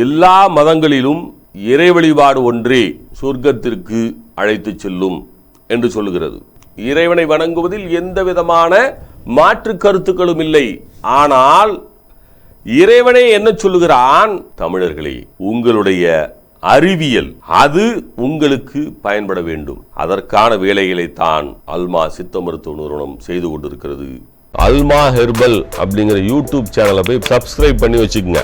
எல்லா மதங்களிலும் இறை வழிபாடு ஒன்றே சொர்க்கத்திற்கு அழைத்துச் செல்லும் என்று சொல்லுகிறது. இறைவனை வணங்குவதில் எந்த விதமான மாற்று கருத்துக்களும் இல்லை. ஆனால் இறைவனே என்ன சொல்லுகிறான்? தமிழர்களே உங்களுடைய அறிவியல் அது உங்களுக்கு பயன்பட வேண்டும். அதற்கான வேலைகளை தான் அல்மா சித்த மருத்துவ நிறுவனம் செய்து கொண்டிருக்கிறது. அல்மா ஹெர்பல் அப்படிங்கிற யூடியூப் சேனலை போய் சப்ஸ்கிரைப் பண்ணி வச்சுக்கோங்க.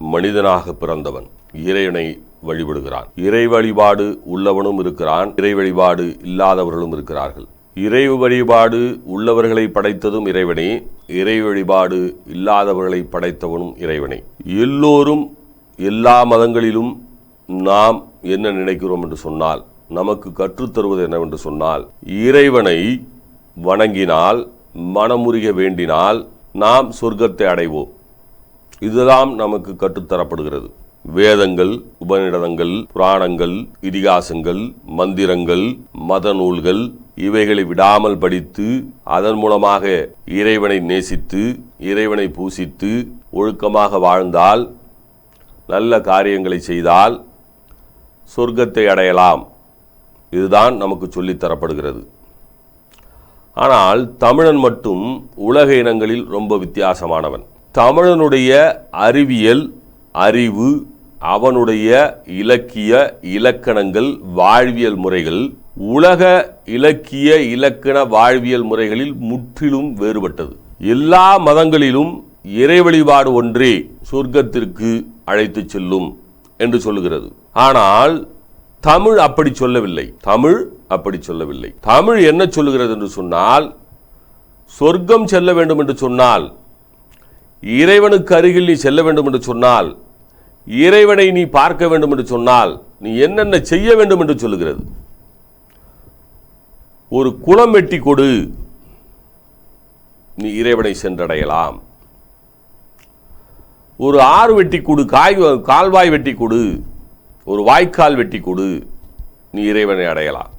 மனிதனாக பிறந்தவன். இறைவனை வழிபடுகிறான். இறை வழிபாடு உள்ளவனும் இருக்கிறான். இறை வழிபாடு இல்லாதவர்களும் இருக்கிறார்கள். இறை வழிபாடு உள்ளவர்களை படைத்ததும் இறைவனே. இறை வழிபாடு இல்லாதவர்களை படைத்தவனும் இறைவனே. எல்லோரும் எல்லா மதங்களிலும் நாம் என்ன நினைக்கிறோம் என்று சொன்னால் நமக்கு கற்றுத்தருவது என்னவென்று சொன்னால் இறைவனை வணங்கினால் மனமுருக வேண்டினால் நாம் சொர்க்கத்தை அடைவோம். இதுதான் நமக்கு கற்றுத்தரப்படுகிறது. வேதங்கள் உபநிடதங்கள் புராணங்கள் இதிகாசங்கள் மந்திரங்கள் மத நூல்கள் இவைகளை விடாமல் படித்து அதன் மூலமாக இறைவனை நேசித்து இறைவனை பூசித்து ஒழுக்கமாக வாழ்ந்தால் நல்ல காரியங்களை செய்தால் சொர்க்கத்தை அடையலாம். இதுதான் நமக்கு சொல்லித்தரப்படுகிறது ஆனால் தமிழன் மட்டும் உலக இனங்களில் ரொம்ப வித்தியாசமானவன். தமிழனுடைய அறிவியல் அறிவு அவனுடைய இலக்கிய இலக்கணங்கள் வாழ்வியல் முறைகள் உலக இலக்கிய இலக்கண வாழ்வியல் முறைகளில் முற்றிலும் வேறுபட்டது. எல்லா மதங்களிலும் இறை வழிபாடு ஒன்றே சொர்க்கத்திற்கு அழைத்துச் செல்லும் என்று சொல்லுகிறது. ஆனால் தமிழ் அப்படி சொல்லவில்லை. தமிழ் அப்படி சொல்லவில்லை. தமிழ் என்ன சொல்லுகிறது என்று சொன்னால் சொர்க்கம் செல்ல வேண்டும் என்று சொன்னால் இறைவனுக்கு அருகில் நீ செல்ல வேண்டும் என்று சொன்னால் இறைவனை நீ பார்க்க வேண்டும் என்று சொன்னால் நீ என்னென்ன செய்ய வேண்டும் என்று சொல்லுகிறது. ஒரு குளம் வெட்டி கொடு நீ இறைவனை சென்றடையலாம். ஒரு ஆறு வெட்டி கொடு காய் கால்வாய் வெட்டி கொடு ஒரு வாய்க்கால் வெட்டி கொடு நீ இறைவனை அடையலாம்.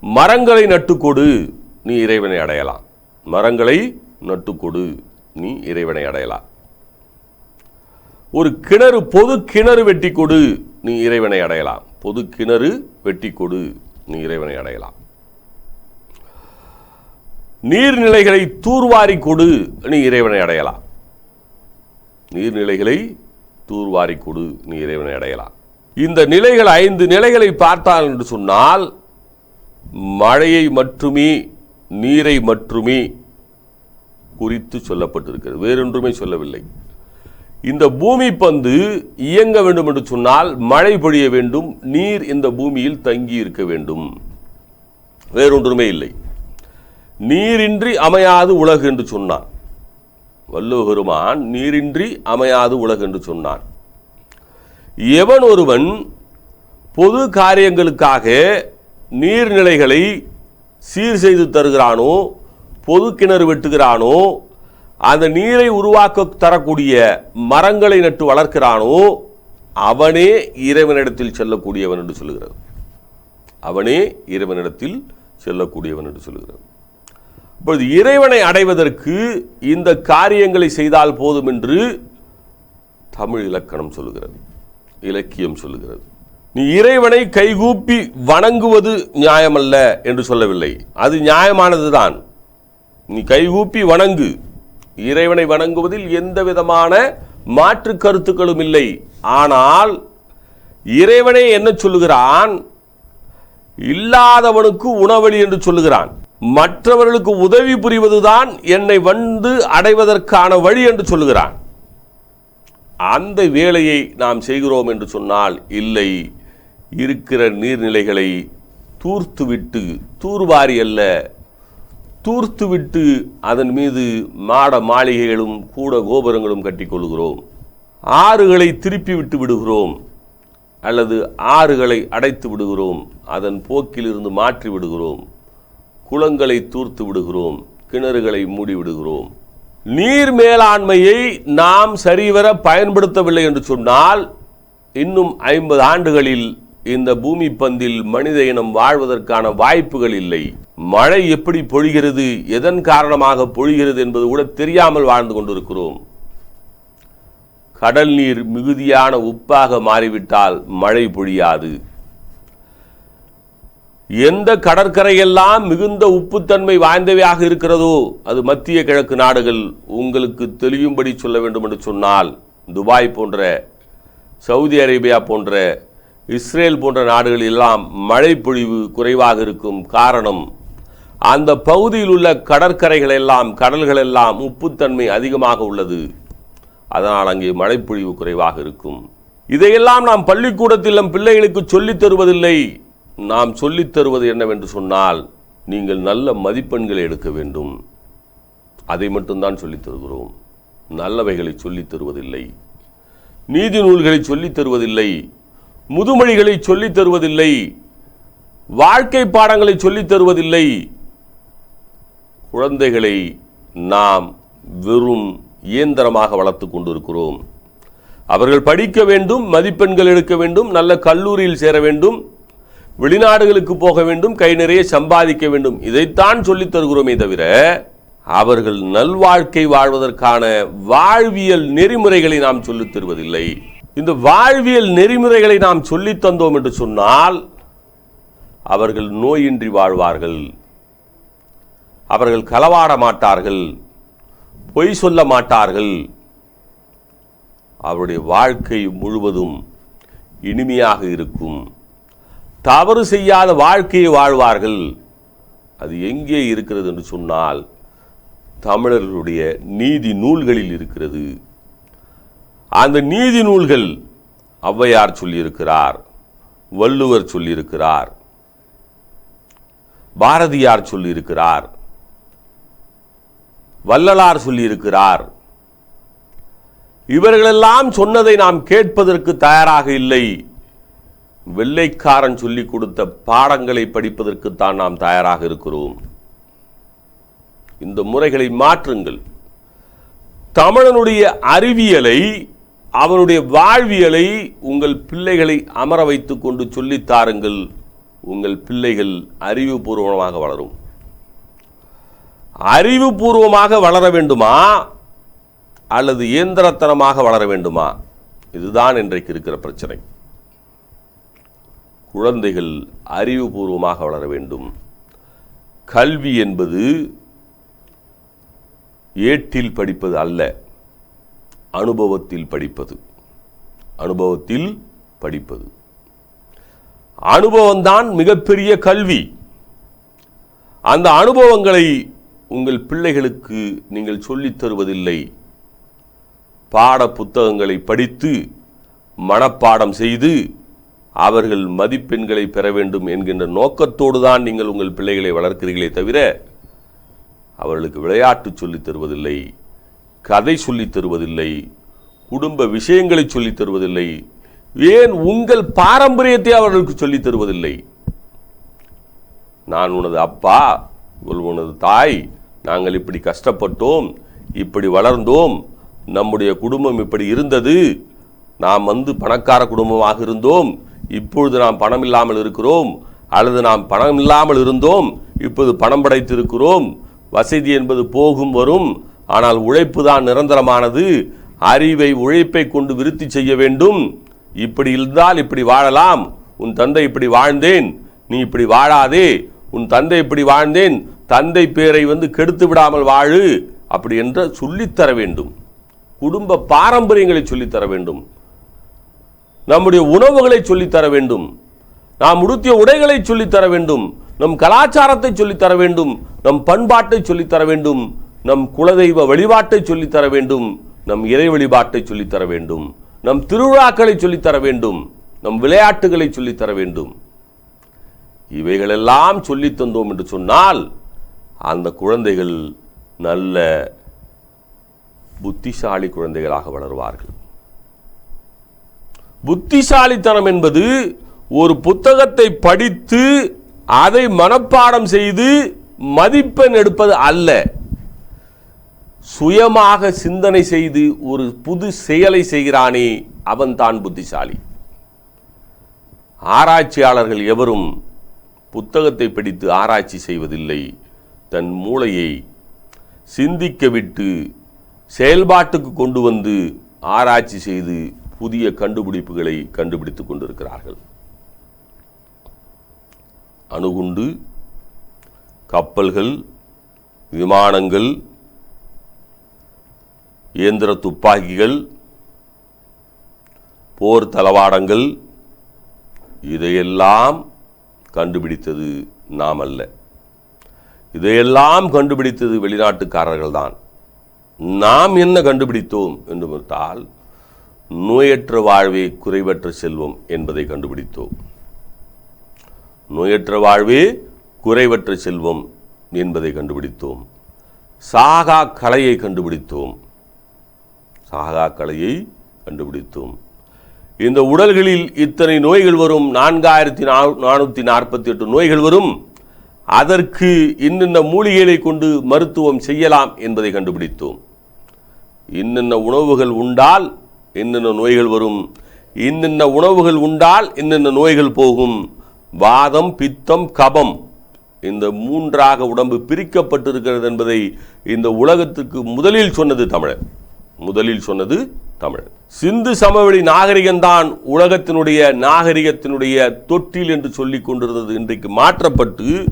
மரங்களை நட்டு கொடு நீ இறைவனை அடையலாம். மரங்களை நட்டு கொடு. நீ இறைவனை அடையலாம். ஒரு கிணறு பொது கிணறு வெட்டி கொடு நீ இறைவனை அடையலாம். பொது கிணறு வெட்டி கொடு நீ இறைவனை அடையலாம். நீர்நிலைகளை தூர்வாரி கொடு நீ இறைவனை அடையலாம். நீர்நிலைகளை தூர்வாரி கொடு நீ இறைவனை அடையலாம். இந்த நிலைகள் ஐந்து நிலைகளை பார்த்தால் என்று சொன்னால் மழையை மட்டுமே நீரை மட்டுமே குறித்து சொல்லப்பட்டிருக்கிறது. வேறொன்றுமே சொல்லவில்லை. இந்த பூமி பந்து இயங்க வேண்டும் என்று சொன்னால் மழை பொழிய வேண்டும் நீர் இந்த பூமியில் தங்கி இருக்க வேண்டும். வேறொன்றுமே இல்லை. நீரின்றி அமையாது உலகு என்று சொன்னான். வள்ளுவருமான் நீரின்றி அமையாது உலகு என்று சொன்னான். எவன் ஒருவன் பொது காரியங்களுக்காக நீர்நிலைகளை சீர் செய்து தருகிறானோ பொது கிணறு வெட்டுகிறானோ அந்த நீரை உருவாக்க தரக்கூடிய மரங்களை நட்டு வளர்க்கிறானோ அவனே இறைவனிடத்தில் செல்லக்கூடியவன் என்று சொல்லுகிறது. அவனே இறைவனிடத்தில் செல்லக்கூடியவன் என்று சொல்லுகிறது. இப்பொழுது இறைவனை அடைவதற்கு இந்த காரியங்களை செய்தால் போதும் என்று தமிழ் இலக்கணம் சொல்லுகிறது. இலக்கியம் சொல்லுகிறது. நீ இறைவனை கைகூப்பி வணங்குவது நியாயமல்ல என்று சொல்லவில்லை. அது நியாயமானதுதான். நீ கைகூப்பி வணங்கு. இறைவனை வணங்குவதில் எந்த விதமான மாற்று கருத்துக்களும் இல்லை. ஆனால் இறைவனே என்ன சொல்லுகிறான்? இல்லாதவனுக்கு உணவழி என்று சொல்லுகிறான். மற்றவர்களுக்கு உதவி புரிவதுதான் என்னை வந்து அடைவதற்கான வழி என்று சொல்லுகிறான். அந்த வேலையை நாம் செய்கிறோம் என்று சொன்னால் இல்லை. இருக்கிற நீர்நிலைகளை தூர்த்துவிட்டு தூர்வாரி அல்ல. தூர்த்துவிட்டு அதன் மீது மாட மாளிகைகளும் கூட கோபுரங்களும் கட்டிக்கொள்கிறோம். ஆறுகளை திருப்பி விட்டு விடுகிறோம். அல்லது ஆறுகளை அடைத்து விடுகிறோம். அதன் போக்கிலிருந்து மாற்றி விடுகிறோம். குளங்களை தூர்த்து விடுகிறோம். கிணறுகளை மூடி விடுகிறோம். நீர் மேலாண்மையை நாம் சரிவர பயன்படுத்தவில்லை என்று சொன்னால் இன்னும் ஐம்பது ஆண்டுகளில் இந்த பூமி பந்தில் மனித இனம் வாழ்வதற்கான வாய்ப்புகள் இல்லை. மழை எப்படி பொழிகிறது எதன் காரணமாக பொழிகிறது என்பது கூட தெரியாமல் வாழ்ந்து கொண்டிருக்கிறோம். கடல் நீர் மிகுதியான உப்பாக மாறிவிட்டால் மழை பொழியாது. எந்த கடற்கரையெல்லாம் மிகுந்த உப்புத்தன்மை வாய்ந்தவையாக இருக்கிறதோ அது மத்திய கிழக்கு நாடுகள் உங்களுக்கு தெளியும்படி சொல்ல வேண்டும் என்று சொன்னால் துபாய் போன்ற சவுதி அரேபியா போன்ற இஸ்ரேல் போன்ற நாடுகளெல்லாம் மழை பொழிவு குறைவாக இருக்கும் காரணம் அந்த பகுதியில் உள்ள கடற்கரைகள் எல்லாம் கடல்கள் எல்லாம் உப்புத்தன்மை அதிகமாக உள்ளது. அதனால் அங்கே மழைப்பொழிவு குறைவாக இருக்கும். இதையெல்லாம் நாம் பள்ளிக்கூடத்தில் நம் பிள்ளைகளுக்கு சொல்லித் தருவதில்லை. நாம் சொல்லித் தருவது என்னவென்று சொன்னால் நீங்கள் நல்ல மதிப்பெண்களை எடுக்க வேண்டும். அதை மட்டும்தான் சொல்லித் தருகிறோம். நல்லவைகளை சொல்லித் தருவதில்லை. நீதி நூல்களை சொல்லித் தருவதில்லை. முதுமொழிகளை சொல்லித் தருவதில்லை வாழ்க்கை பாடங்களை சொல்லித் தருவதில்லை. குழந்தைகளை நாம் வெறும் இயந்திரமாக வளர்த்து கொண்டிருக்கிறோம். அவர்கள் படிக்க வேண்டும் மதிப்பெண்கள் எடுக்க வேண்டும் நல்ல கல்லூரியில் சேர வேண்டும் வெளிநாடுகளுக்கு போக வேண்டும் கை நிறைய சம்பாதிக்க வேண்டும். இதைத்தான் சொல்லித் தருகிறோமே தவிர அவர்கள் நல்வாழ்க்கை வாழ்வதற்கான வாழ்வியல் நெறிமுறைகளை நாம் சொல்லித் தருவதில்லை. இந்த வாழ்வியல் நெறிமுறைகளை நாம் சொல்லித் தந்தோம் என்று சொன்னால் அவர்கள் நோயின்றி வாழ்வார்கள். அவர்கள் களவாட மாட்டார்கள். பொய் சொல்ல மாட்டார்கள். அவருடைய வாழ்க்கை முழுவதும் இனிமையாக இருக்கும். தவறு செய்யாத வாழ்க்கையை வாழ்வார்கள். அது எங்கே இருக்கிறது என்று சொன்னால் தமிழர்களுடைய நீதி நூல்களில் இருக்கிறது. அந்த நீதி நூல்கள் ஔவையார் சொல்லியிருக்கிறார் வள்ளுவர் சொல்லியிருக்கிறார் பாரதியார் சொல்லியிருக்கிறார் வள்ளலார் சொல்லியிருக்கிறார். இவர்களெல்லாம் சொன்னதை நாம் கேட்பதற்கு தயாராக இல்லை. வெள்ளைக்காரன் சொல்லிக் கொடுத்த பாடங்களை படிப்பதற்குத்தான் நாம் தயாராக இருக்கிறோம். இந்த முறைகளை மாற்றுங்கள். தமிழனுடைய அறிவியலை அவருடைய வாழ்வியலை உங்கள் பிள்ளைகளை அமர வைத்து கொண்டு சொல்லித் தாருங்கள். உங்கள் பிள்ளைகள் அறிவுபூர்வமாக வளரும். அறிவுபூர்வமாக வளர வேண்டுமா? அல்லது இயந்திரத்தனமாக வளர வேண்டுமா? இதுதான் இன்றைக்கு இருக்கிற பிரச்சனை. குழந்தைகள் அறிவுபூர்வமாக வளர வேண்டும். கல்வி என்பது ஏட்டில் படிப்பது அல்ல. அனுபவத்தில் படிப்பது. அனுபவத்தில் படிப்பது. அனுபவம்தான் மிகப்பெரிய கல்வி. அந்த அனுபவங்களை உங்கள் பிள்ளைகளுக்கு நீங்கள் சொல்லித் தருவதில்லை. பாட புத்தகங்களை படித்து மனப்பாடம் செய்து அவர்கள் மதிப்பெண்களை பெற வேண்டும் என்கின்ற நோக்கத்தோடு தான் நீங்கள் உங்கள் பிள்ளைகளை வளர்க்கிறீர்களே தவிர அவர்களுக்கு விளையாட்டு சொல்லித் தருவதில்லை. கதை சொல்லித் தருவதில்லை குடும்ப விஷயங்களை சொல்லித் தருவதில்லை ஏன் உங்கள் பாரம்பரியத்தை அவர்களுக்கு சொல்லித் தருவதில்லை? நான் உனது அப்பா உனது தாய் நாங்கள் இப்படி கஷ்டப்பட்டோம் இப்படி வளர்ந்தோம் நம்முடைய குடும்பம் இப்படி இருந்தது நாம் வந்து பணக்கார குடும்பமாக இருந்தோம் இப்பொழுது நாம் பணம் இல்லாமல் இருக்கிறோம் அல்லது நாம் பணம் இல்லாமல் இருந்தோம் இப்போது பணம் படைத்திருக்கிறோம் வசதி என்பது போகும் வரும் ஆனால் உழைப்பு தான் நிரந்தரமானது. அறிவை உழைப்பை கொண்டு விருத்தி செய்ய வேண்டும். இப்படி இருந்தால் இப்படி வாழலாம். உன் தந்தை இப்படி வாழ்ந்தேன். நீ இப்படி வாழாதே. உன் தந்தை இப்படி வாழ்ந்தேன். தந்தை பேரை வந்து கெடுத்து விடாமல் வாழு. அப்படி என்று சொல்லித்தர வேண்டும். குடும்ப பாரம்பரியங்களை சொல்லித்தர வேண்டும். நம்முடைய உணவுகளை சொல்லித்தர வேண்டும். நாம் உடுத்திய உடைகளை சொல்லித்தர வேண்டும். நம் கலாச்சாரத்தை சொல்லித்தர வேண்டும். நம் பண்பாட்டை சொல்லித்தர வேண்டும். நம் குலதெய்வ வழிபாட்டை சொல்லித்தர வேண்டும் நம் இறை வழிபாட்டை சொல்லித்தர வேண்டும் நம் திருவிழாக்களை சொல்லித்தர வேண்டும் நம் விளையாட்டுகளை சொல்லித்தர வேண்டும். இவைகளெல்லாம் சொல்லித் தந்தோம் என்று சொன்னால் அந்த குழந்தைகள் நல்ல புத்திசாலி குழந்தைகளாக வளருவார்கள். புத்திசாலித்தனம் என்பது ஒரு புத்தகத்தை படித்து அதை மனப்பாடம் செய்து மதிப்பெண் எடுப்பது அல்ல. சுயமாக சிந்தனை செய்து ஒரு புது செயலை செய்கிறானே அவன் தான் புத்திசாலி. ஆராய்ச்சியாளர்கள் எவரும் புத்தகத்தை படித்து ஆராய்ச்சி செய்வதில்லை. தன் மூளையை சிந்திக்க விட்டு செயல்பாட்டுக்கு கொண்டு வந்து ஆராய்ச்சி செய்து புதிய கண்டுபிடிப்புகளை கண்டுபிடித்துக் கொண்டிருக்கிறார்கள். அணுகுண்டு கப்பல்கள் விமானங்கள் இயந்திர துப்பாக்கிகள் போர் தளவாடங்கள் இதையெல்லாம் கண்டுபிடித்தது நாம் அல்ல. இதையெல்லாம் கண்டுபிடித்தது வெளிநாட்டுக்காரர்கள் தான் நாம் என்ன கண்டுபிடித்தோம் என்று பார்த்தால் நோயற்ற வாழ்வே குறைவற்ற செல்வம் என்பதை கண்டுபிடித்தோம். நோயற்ற வாழ்வே குறைவற்ற செல்வம் என்பதை கண்டுபிடித்தோம். சாகா கலையை கண்டுபிடித்தோம். சாகா கலையை கண்டுபிடித்தோம். இந்த உடல்களில் இத்தனை நோய்கள் வரும்? நான்காயிரத்தி நானூற்றி நாற்பத்தி எட்டு நோய்கள் வரும். அதற்கு இன்னென்ன மூலிகைகளை கொண்டு மருத்துவம் செய்யலாம் என்பதை கண்டுபிடித்தோம். இன்னென்ன உணவுகள் உண்டால் என்னென்ன நோய்கள் வரும். இன்னென்ன உணவுகள் உண்டால் என்னென்ன நோய்கள் போகும். வாதம் பித்தம் கபம் இந்த மூன்றாக உடம்பு பிரிக்கப்பட்டிருக்கிறது என்பதை இந்த உலகத்துக்கு முதலில் சொன்னது தமிழன் முதலில் சொன்னது தமிழ். சிந்து சமவெளி நாகரிகம்தான் உலகத்தினுடைய நாகரிகத்தினுடைய தொட்டில் என்று சொல்லிக் கொண்டிருந்தது. இன்றைக்கு மாற்றப்பட்டு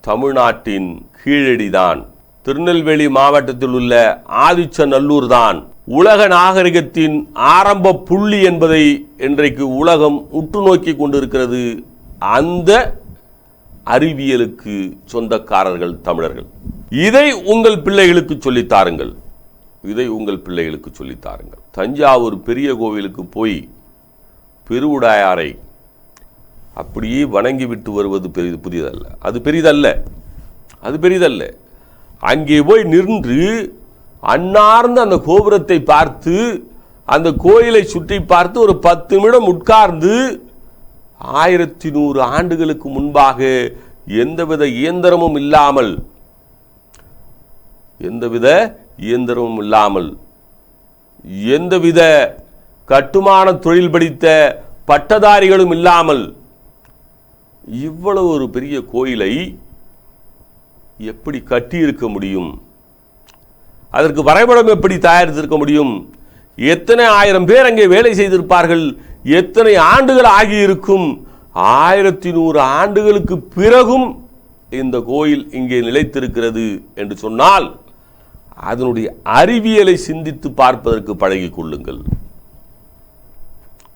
தமிழ்நாட்டின் கீழடிதான். திருநெல்வேலி மாவட்டத்தில் உள்ள ஆதிச்சநல்லூர் தான் உலக நாகரிகத்தின் ஆரம்ப புள்ளி என்பதை இன்றைக்கு உலகம் உற்று நோக்கி கொண்டிருக்கிறது. அந்த அறிவியலுக்கு சொந்தக்காரர்கள் தமிழர்கள். இதை உங்கள் பிள்ளைகளுக்கு சொல்லித் தாருங்கள். இதை உங்கள் பிள்ளைகளுக்கு சொல்லித்தாருங்கள் தஞ்சாவூர் பெரிய கோவிலுக்கு போய் பெருவுடையாரை அப்படியே வணங்கி விட்டு வருவது பெரிய புதியதல்ல. அது பெரிதல்ல. அது பெரிதல்ல. அங்கே போய் நின்று அன்னார்ந்து அந்த கோபுரத்தை பார்த்து அந்த கோயிலை சுற்றி பார்த்து ஒரு பத்து நிமிடம் உட்கார்ந்து ஆயிரத்தி நூறு ஆண்டுகளுக்கு முன்பாக எந்தவித இயந்திரமும் இல்லாமல் எந்தவித இயந்திரமும் இல்லாமல் எந்தவித கட்டுமான தொழில் படித்த பட்டதாரிகளும் இல்லாமல் இவ்வளவு ஒரு பெரிய கோயிலை எப்படி கட்டியிருக்க முடியும்? அதற்கு வரைபடம் எப்படி தயாரித்திருக்க முடியும்? எத்தனை ஆயிரம் பேர் அங்கே வேலை செய்திருப்பார்கள்? எத்தனை ஆண்டுகள் ஆகியிருக்கும்? ஆயிரத்தி நூறு ஆண்டுகளுக்கு பிறகும் இந்த கோயில் இங்கே நிலைத்திருக்கிறது என்று சொன்னால் அதனுடைய அறிவியலை சிந்தித்து பார்ப்பதற்கு பழகிக் கொள்ளுங்கள்.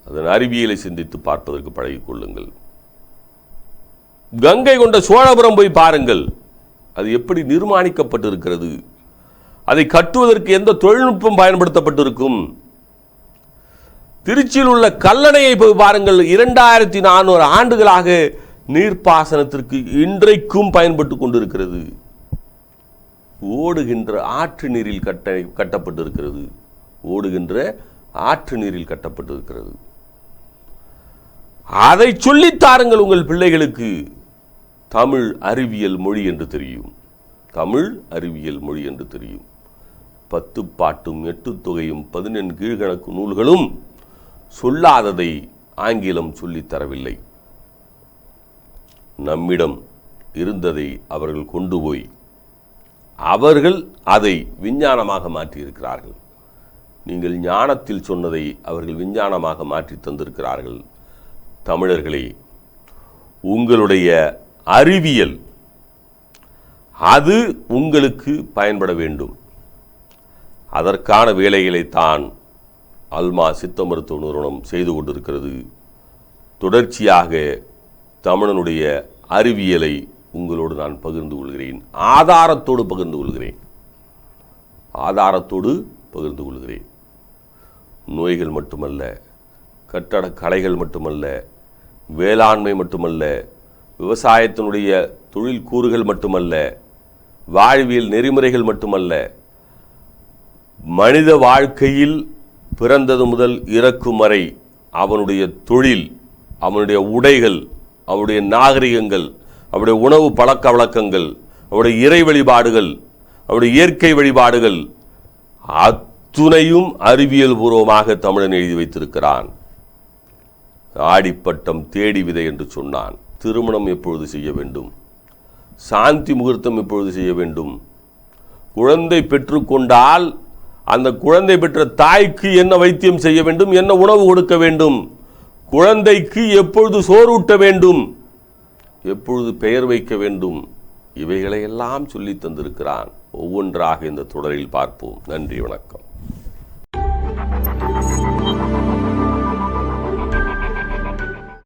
அதன் அறிவியலை சிந்தித்து பார்ப்பதற்கு பழகிக் கொள்ளுங்கள். கங்கை கொண்ட சோழபுரம் போய் பாருங்கள். அது எப்படி நிர்மாணிக்கப்பட்டிருக்கிறது? அதை கட்டுவதற்கு எந்த தொழில்நுட்பம் பயன்படுத்தப்பட்டிருக்கும்? திருச்சியில் உள்ள கல்லணையை போய் பாருங்கள். இரண்டாயிரத்தி நானூறு ஆண்டுகளாக நீர்ப்பாசனத்திற்கு இன்றைக்கும் பயன்பட்டு கொண்டிருக்கிறது. ஓடுகின்ற ஆற்று நீரில் கட்ட கட்டப்பட்டிருக்கிறது. ஓடுகின்ற ஆற்று நீரில் கட்டப்பட்டிருக்கிறது. அதை சொல்லித் தாருங்கள் உங்கள் பிள்ளைகளுக்கு. தமிழ் அறிவியல் மொழி என்று தெரியும். தமிழ் அறிவியல் மொழி என்று தெரியும். பத்து பாட்டும் எட்டு தொகையும் பதினெண் கீழ்கணக்கு நூல்களும் சொல்லாததை ஆங்கிலம் சொல்லித்தரவில்லை நம்மிடம் இருந்ததை அவர்கள் கொண்டு போய் அவர்கள் அதை விஞ்ஞானமாக மாற்றியிருக்கிறார்கள். நீங்கள் ஞானத்தில் சொன்னதை அவர்கள் விஞ்ஞானமாக மாற்றி தந்திருக்கிறார்கள். தமிழர்களே உங்களுடைய அறிவியல் அது உங்களுக்கு பயன்பட வேண்டும். அதற்கான வேலைகளைத்தான் அல்மா சித்த மருத்துவ நிறுவனம் செய்து கொண்டிருக்கிறது. தொடர்ச்சியாக தமிழனுடைய அறிவியலை உங்களோடு நான் பகிர்ந்து கொள்கிறேன். ஆதாரத்தோடு பகிர்ந்து கொள்கிறேன். ஆதாரத்தோடு பகிர்ந்து கொள்கிறேன். நோய்கள் மட்டுமல்ல கட்டட கலைகள் மட்டுமல்ல வேளாண்மை மட்டுமல்ல விவசாயத்தினுடைய தொழில் கூறுகள் மட்டுமல்ல வாழ்வியல் நெறிமுறைகள் மட்டுமல்ல மனித வாழ்க்கையில் பிறந்தது முதல் இறக்கும் வரை அவனுடைய தொழில் அவனுடைய உடைகள் அவனுடைய நாகரிகங்கள் அவருடைய உணவு பழக்க வழக்கங்கள் அவருடைய இறை வழிபாடுகள் அவருடைய இயற்கை வழிபாடுகள் அத்துணையும் அறிவியல் பூர்வமாக தமிழன் எழுதி வைத்திருக்கிறான். ஆடிப்பட்டம் தேடி விதை என்று சொன்னான். திருமணம் எப்பொழுது செய்ய வேண்டும்? சாந்தி முகூர்த்தம் எப்பொழுது செய்ய வேண்டும்? குழந்தை பெற்றுக்கொண்டால் அந்த குழந்தை பெற்ற தாய்க்கு என்ன வைத்தியம் செய்ய வேண்டும்? என்ன உணவு கொடுக்க வேண்டும்? குழந்தைக்கு எப்பொழுது சோறூட்ட வேண்டும்? எப்பொழுது பெயர் வைக்க வேண்டும்? இவைகளையெல்லாம் சொல்லி தந்திருக்கிறான். ஒவ்வொன்றாக இந்த தொடரில் பார்ப்போம். நன்றி வணக்கம்.